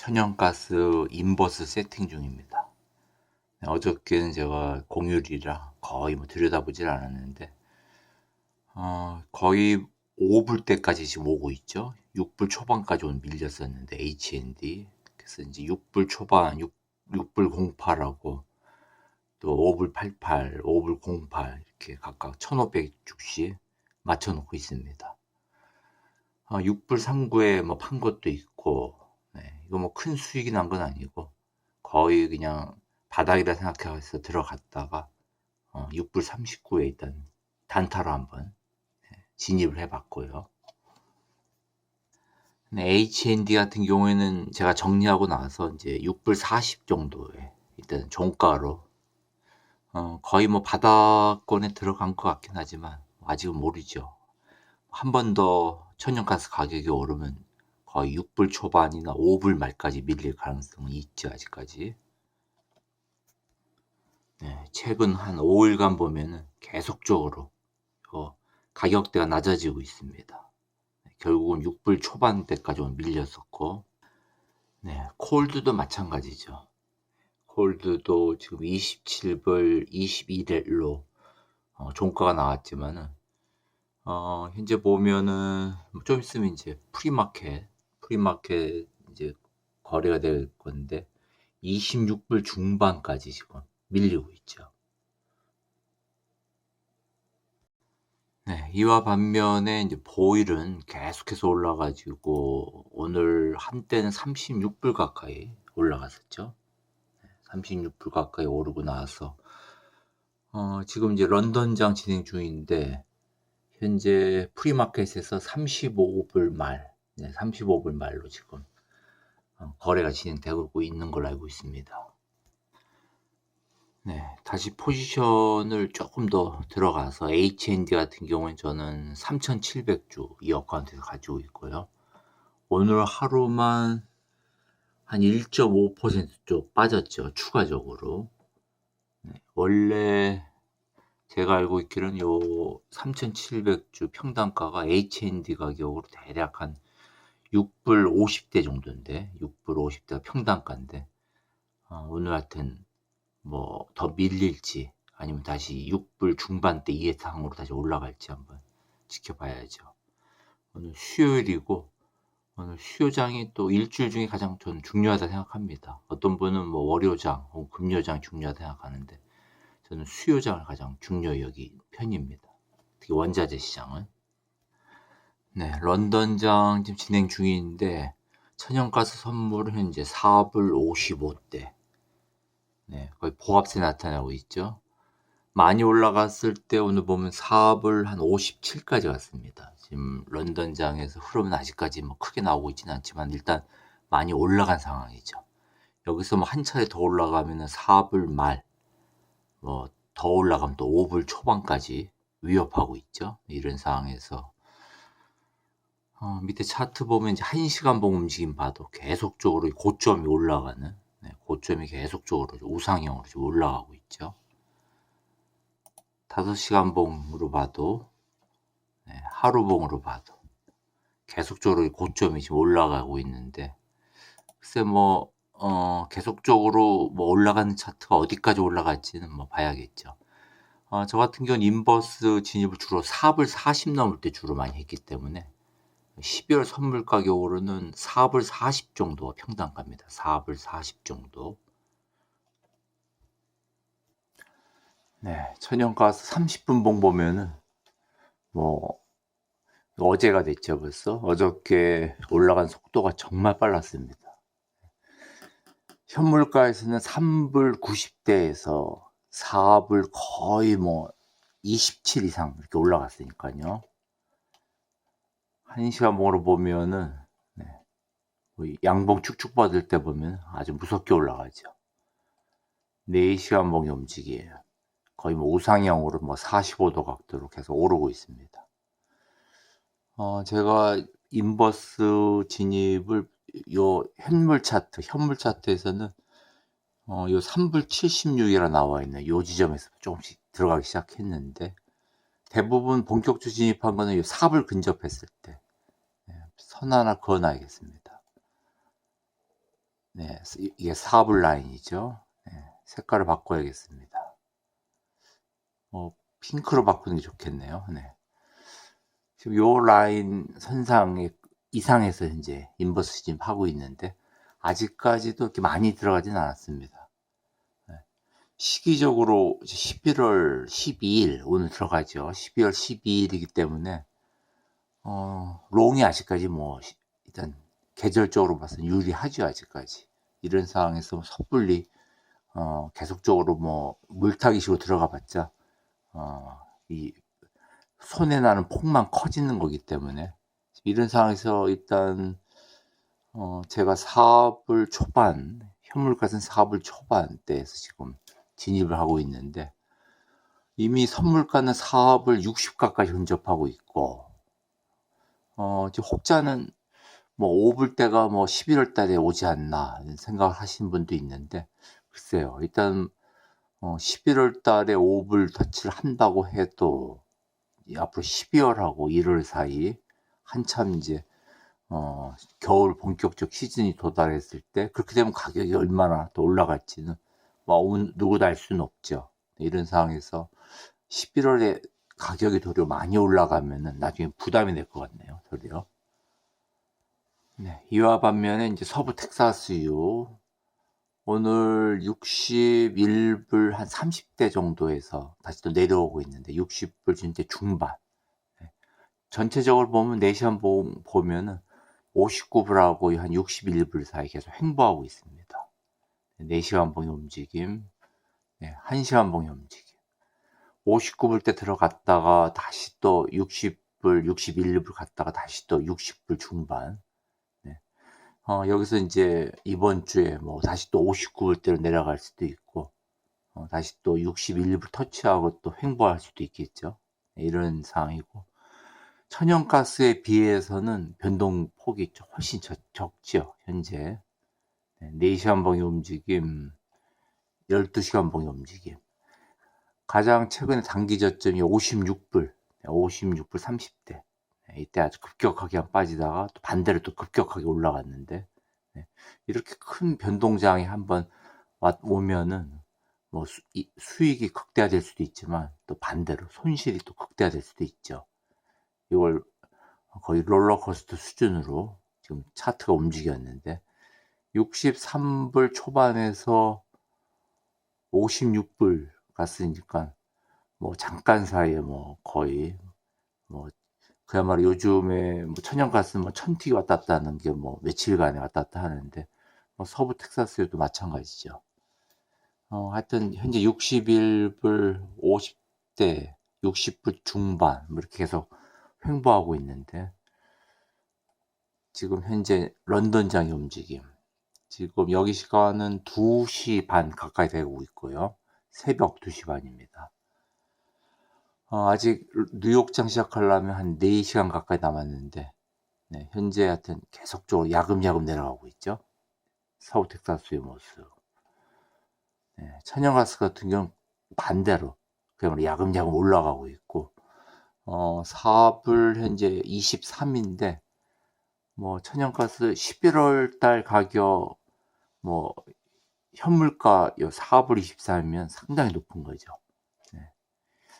천연가스 인버스 세팅 중입니다. 네, 어저께는 제가 공휴일이라 거의 뭐 들여다보질 않았는데 어, 거의 5불 때까지 지금 오고 있죠. 6불 초반까지 온 밀렸었는데 HND 그래서 이제 6불 초반 6, 6불 08하고 또 5불 88, 5불 08 이렇게 각각 1500주씩 맞춰놓고 있습니다. 어, 6불 39에 뭐 판 것도 있고 네, 이거 뭐 큰 수익이 난 건 아니고 거의 그냥 바닥이라 생각해서 들어갔다가 어, 6불 39에 일단 단타로 한번 네, 진입을 해봤고요. 네, HND 같은 경우에는 제가 정리하고 나서 이제 6불 40 정도에 일단 종가로 어, 거의 뭐 바닥권에 들어간 것 같긴 하지만 아직은 모르죠. 한 번 더 천연가스 가격이 오르면 거의 6불 초반이나 5불 말까지 밀릴 가능성은 있죠, 아직까지. 네, 최근 한 5일간 보면은 계속적으로 어, 가격대가 낮아지고 있습니다. 네, 결국은 6불 초반대까지 밀렸었고, 네, 콜드도 마찬가지죠. 콜드도 지금 27불 21일로 어, 종가가 나왔지만은 어, 현재 보면은 뭐좀 있으면 이제 프리마켓 프리마켓 이제 거래가 될 건데 26불 중반까지 지금 밀리고 있죠. 네, 이와 반면에 이제 보일은 계속해서 올라가지고 오늘 한때는 36불 가까이 올라갔었죠. 36불 가까이 오르고 나서 어, 지금 이제 런던장 진행 중인데 현재 프리마켓에서 35불 말, 네, 35불 말로 지금 어, 거래가 진행되고 있는 걸로 알고 있습니다. 네, 다시 포지션을 조금 더 들어가서 HND 같은 경우는 저는 3,700주 이 어카운트에서 가지고 있고요. 오늘 하루만 한 1.5%쪽 빠졌죠. 추가적으로. 네, 원래 제가 알고 있기로는 요 3,700주 평단가가 HND 가격으로 대략 한 6불 50대 정도인데 6불 50대가 평단가인데 어, 오늘 하여튼 뭐 더 밀릴지 아니면 다시 6불 중반대 이해상으로 다시 올라갈지 한번 지켜봐야죠. 오늘 수요일이고 오늘 수요장이 또 일주일 중에 가장 저는 중요하다 생각합니다. 어떤 분은 뭐 월요장 금요장 중요하다 생각하는데 저는 수요장을 가장 중요히 여기 편입니다. 특히 원자재 시장은. 네, 런던장 지금 진행 중인데 천연가스 선물은 현재 4불 55대. 네, 거의 보합세 나타나고 있죠. 많이 올라갔을 때 오늘 보면 4불 한 57까지 갔습니다. 지금 런던장에서 흐름은 아직까지 뭐 크게 나오고 있지는 않지만 일단 많이 올라간 상황이죠. 여기서 뭐 한 차례 더 올라가면은 4불 말, 뭐 더 올라가면 또 5불 초반까지 위협하고 있죠. 이런 상황에서 어, 밑에 차트 보면 이제 1시간 봉 움직임 봐도 계속적으로 고점이 올라가는 네, 고점이 계속적으로 우상형으로 올라가고 있죠. 5시간 봉으로 봐도 네, 하루 봉으로 봐도 계속적으로 고점이 지금 올라가고 있는데 글쎄 뭐 어, 계속적으로 뭐 올라가는 차트가 어디까지 올라갈지는 뭐 봐야겠죠. 어, 저 같은 경우는 인버스 진입을 주로 4불 40 넘을 때 주로 많이 했기 때문에 12월 선물 가격으로는 4불 40 정도가 평단가입니다. 4불 40 정도. 네, 천연가스 30분 봉 보면은 뭐 어제가 됐죠 벌써 어저께 올라간 속도가 정말 빨랐습니다. 현물가에서는 3불 90대에서 4불 거의 뭐 27 이상 이렇게 올라갔으니까요. 1시간 봉으로 보면은 네, 거의 양봉 축축 받을 때 보면 아주 무섭게 올라가죠. 4시간 봉이 움직이에요. 거의 뭐 우상형으로 뭐 45도 각도로 계속 오르고 있습니다. 어, 제가 인버스 진입을 요 현물 차트, 현물 차트에서는 어, 요 3불 76이라 나와 있는 요 지점에서 조금씩 들어가기 시작했는데 대부분 본격적으로 진입한 거는 요 4불 근접했을 때 예, 선 하나 그어놔야겠습니다. 네, 이- 이게 사불 라인이죠. 네, 색깔을 바꿔야겠습니다. 어, 핑크로 바꾸는 게 좋겠네요. 네. 지금 요 라인 선상에 이상에서 이제 인버스 지금 하고 있는데 아직까지도 이렇게 많이 들어가진 않았습니다. 네. 시기적으로 이제 11월 12일 오늘 들어가죠. 12월 12일이기 때문에 어, 롱이 아직까지 뭐 시- 일단 계절적으로 봐서 유리하죠 아직까지 이런 상황에서 뭐 섣불리 어, 계속적으로 뭐 물타기식으로 들어가봤자 어, 이 손에 나는 폭만 커지는 거기 때문에 이런 상황에서 일단 어, 제가 사업을 초반 현물가는 사업을 초반 때에서 지금 진입을 하고 있는데 이미 선물가는 사업을 60 가까지 흔접하고 있고 어, 지금 혹자는 뭐 5불 때가 뭐 11월 달에 오지 않나 생각을 하시는 분도 있는데 글쎄요 일단 어, 11월 달에 5불 터치를 한다고 해도 이 앞으로 12월하고 1월 사이 한참 이제 어, 겨울 본격적 시즌이 도달했을 때 그렇게 되면 가격이 얼마나 더 올라갈지는 뭐 온- 누구도 알 수는 없죠. 이런 상황에서 11월에 가격이 도리어 많이 올라가면은 나중에 부담이 될 것 같네요. 도리어. 네, 이와 반면에 이제 서부 텍사스유 오늘 61불 한 30대 정도에서 다시 또 내려오고 있는데 60불 진짜 중반. 네. 전체적으로 보면 4시간 보, 보면은 59불하고 한 61불 사이 계속 횡보하고 있습니다. 4시간 봉의 움직임, 네, 1시간 봉의 움직임. 59불 때 들어갔다가 다시 또 60불, 61불 갔다가 다시 또 60불 중반. 네. 어, 여기서 이제 이번 주에 뭐 다시 또 59불 대로 내려갈 수도 있고, 어, 다시 또 61불 터치하고 또 횡보할 수도 있겠죠. 네, 이런 상황이고. 천연가스에 비해서는 변동폭이 좀 훨씬 적, 적죠, 현재. 네, 4시간 봉의 움직임, 12시간 봉의 움직임. 가장 최근에 단기 저점이 56불, 56불 30대. 이때 아주 급격하게 빠지다가 또 반대로 또 급격하게 올라갔는데, 네, 이렇게 큰 변동장이 한번 왔- 오면은 뭐 수, 이- 수익이 극대화될 수도 있지만 또 반대로 손실이 또 극대화될 수도 있죠. 이걸 거의 롤러코스터 수준으로 지금 차트가 움직였는데 63불 초반에서 56불 갔으니까 뭐 잠깐 사이에 뭐 거의 뭐 그야말로 요즘에 뭐 천연가스 뭐 천틱이 왔다 갔다 하는 게 뭐 며칠간에 왔다 갔다 하는데 뭐 서부 텍사스에도 마찬가지죠. 어, 하여튼 현재 61불 50대 60불 중반 뭐 이렇게 계속 횡보하고 있는데 지금 현재 런던장의 움직임 지금 여기 시간은 2시 반 가까이 되고 있고요. 새벽 2시 반입니다. 어, 아직 뉴욕장 시작하려면 한 4시간 가까이 남았는데 네, 현재 하여튼 계속적으로 야금야금 내려가고 있죠. 서부 텍사스의 모습. 네, 천연가스 같은 경우는 반대로 그야말로 야금야금 올라가고 있고 어, 사불 현재 23인데 뭐 천연가스 11월 달 가격 뭐 현물가 요 4불 23이면 상당히 높은 거죠. 네.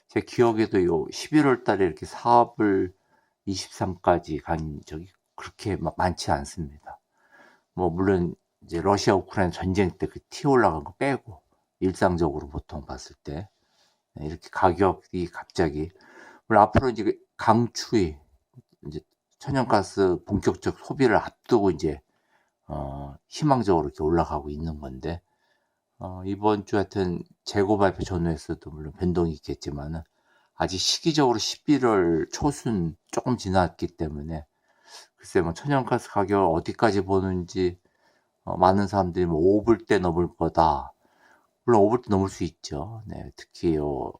제 기억에도 요 11월 달에 이렇게 4불 23까지 간 적이 그렇게 막 많지 않습니다. 뭐 물론 이제 러시아 우크라이나 전쟁 때 그 티 올라간 거 빼고 일상적으로 보통 봤을 때 네, 이렇게 가격이 갑자기 물론 앞으로 이제 그 강추위 이제 천연가스 본격적 소비를 앞두고 이제 어, 희망적으로 이렇게 올라가고 있는 건데 어, 이번 주 하여튼 재고 발표 전후에서도 물론 변동이 있겠지만은 아직 시기적으로 11월 초순 조금 지났기 때문에 글쎄 뭐 천연가스 가격 어디까지 보는지 어, 많은 사람들이 뭐 5불 때 넘을 거다. 물론 5불 때 넘을 수 있죠. 네, 특히 요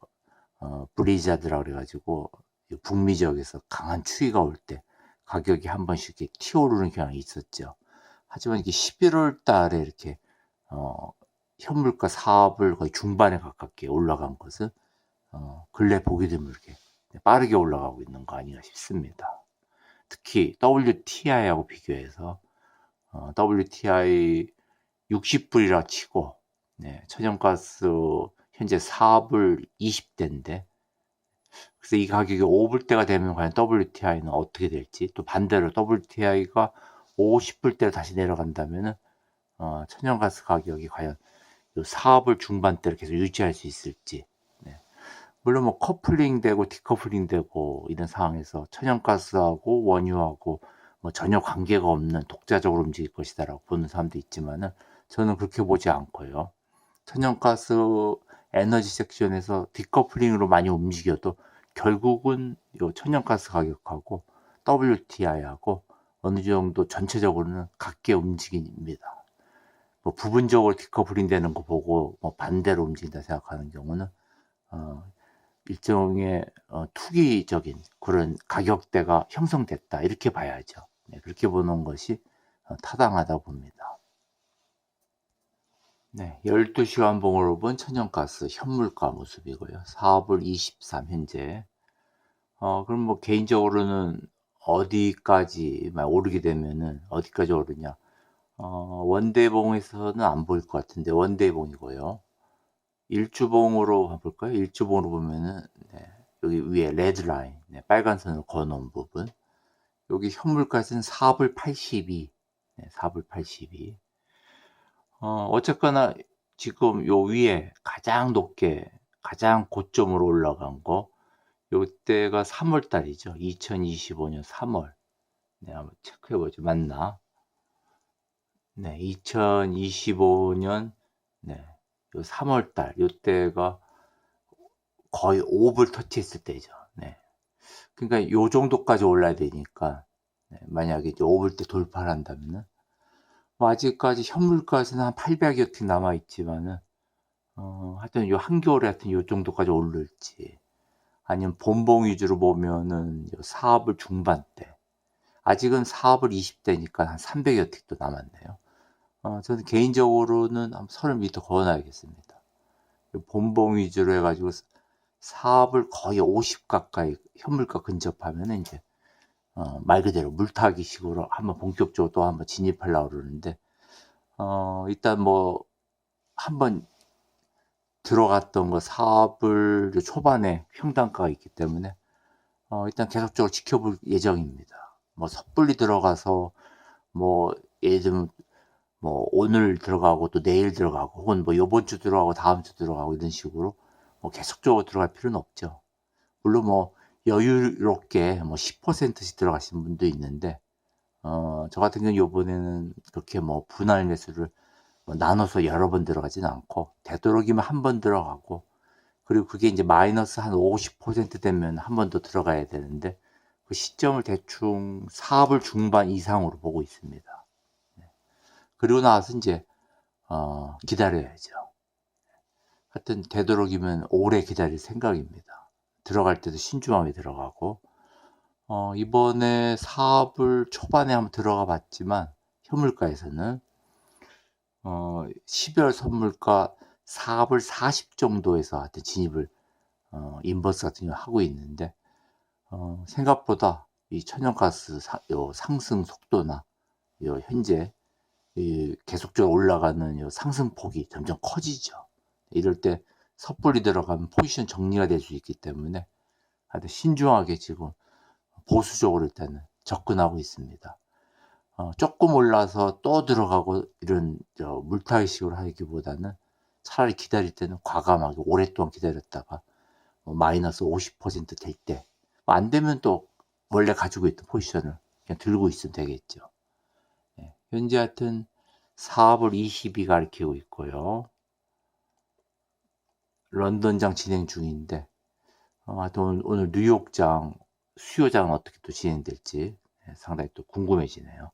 어, 브리자드라 그래가지고 이 북미 지역에서 강한 추위가 올 때 가격이 한 번씩 이렇게 튀어오르는 경향이 있었죠. 하지만 이게 11월 달에 이렇게 어, 현물가 사업을 거의 중반에 가깝게 올라간 것은 어, 근래 보게 되면 이렇게 빠르게 올라가고 있는 거 아닌가 싶습니다. 특히 WTI하고 비교해서 어, WTI 60불이라 치고 네, 천연가스 현재 4불 20대인데 그래서 이 가격이 5불대가 되면 과연 WTI는 어떻게 될지 또 반대로 WTI가 50불대로 다시 내려간다면은 어, 천연가스 가격이 과연 요 4불 중반대를 계속 유지할 수 있을지 네. 물론 뭐 커플링 되고 디커플링 되고 이런 상황에서 천연가스하고 원유하고 뭐 전혀 관계가 없는 독자적으로 움직일 것이다라고 보는 사람도 있지만은 저는 그렇게 보지 않고요. 천연가스 에너지 섹션에서 디커플링으로 많이 움직여도 결국은 요 천연가스 가격하고 WTI하고 어느 정도 전체적으로는 같게 움직입니다. 뭐 부분적으로 디커플링 되는 거 보고 뭐 반대로 움직인다 생각하는 경우는 어 일종의 어 투기적인 그런 가격대가 형성됐다 이렇게 봐야죠. 네, 그렇게 보는 것이 어 타당하다 봅니다. 네, 12시간 봉으로 본 천연가스 현물가 모습이고요. 4불 23 현재. 어, 그럼 뭐 개인적으로는 어디까지 만 오르게 되면은 어디까지 오르냐? 어, 원대봉에서는 안 보일 것 같은데 원대봉이고요. 일주봉으로 볼까요? 일주봉으로 보면은 네, 여기 위에 레드 라인, 네, 빨간 선을 그어놓은 부분. 여기 현물가는 4불 82, 네, 4불 82. 어, 어쨌거나 지금 요 위에 가장 높게 가장 고점으로 올라간 거 요때가 3월 달이죠. 2025년 3월. 네, 한번 체크해 보죠. 맞나? 네, 2025년 네. 요 3월 달 요때가 거의 5불 터치했을 때죠. 네. 그러니까 요 정도까지 올라야 되니까 네, 만약에 이제 5불 때 돌파를 한다면은 뭐 아직까지 현물가에서는 한 800여 티 남아 있지만은 어, 하여튼 요 한겨울에 하여튼 요 정도까지 오를지 아니면 본봉 위주로 보면은 요 사업을 중반대 아직은 사업을 20대니까 한 300여 틱도 남았네요. 어, 저는 개인적으로는 한 30m 걸어놔야겠습니다. 본봉 위주로 해가지고 사업을 거의 50 가까이 현물가 근접하면 이제 어, 말 그대로 물타기 식으로 한번 본격적으로 또 한번 진입하려고 그러는데 어, 일단 뭐 한번 들어갔던 거 사업을 초반에 평단가가 있기 때문에 어, 일단 계속적으로 지켜볼 예정입니다. 뭐 섣불리 들어가서 뭐 예를 들면 뭐 오늘 들어가고 또 내일 들어가고 혹은 뭐 요번 주 들어가고 다음 주 들어가고 이런 식으로 뭐 계속적으로 들어갈 필요는 없죠. 물론 뭐 여유롭게 뭐 10%씩 들어가신 분도 있는데 어, 저 같은 경우는 요번에는 그렇게 뭐 분할 매수를 뭐 나눠서 여러 번 들어가지는 않고 되도록이면 한 번 들어가고 그리고 그게 이제 마이너스 한 50% 되면 한 번 더 들어가야 되는데 그 시점을 대충 사업을 중반 이상으로 보고 있습니다. 네. 그리고 나서 이제 어, 기다려야죠. 하여튼 되도록이면 오래 기다릴 생각입니다. 들어갈 때도 신중하게 들어가고 어, 이번에 사업을 초반에 한번 들어가 봤지만 현물가에서는 어, 12월 선물가 사업을 40 정도에서 하여튼 진입을 어, 인버스 같은 경우 하고 있는데 어, 생각보다 이 천연가스 사, 요 상승 속도나 요 현재 이 계속적으로 올라가는 요 상승폭이 점점 커지죠. 이럴 때 섣불리 들어가면 포지션 정리가 될 수 있기 때문에 하여튼 신중하게 지금 보수적으로 일단은 접근하고 있습니다. 어, 조금 올라서 또 들어가고 이런 물타기식으로 하기보다는 차라리 기다릴 때는 과감하게 오랫동안 기다렸다가 뭐 마이너스 50%될 때안 되면 또 원래 가지고 있던 포지션을 그냥 들고 있으면 되겠죠. 네, 현재 하여튼 사업을 22 가리키고 있고요. 런던장 진행 중인데 어, 하여튼 오늘 뉴욕장 수요장은 어떻게 또 진행될지 네, 상당히 또 궁금해지네요.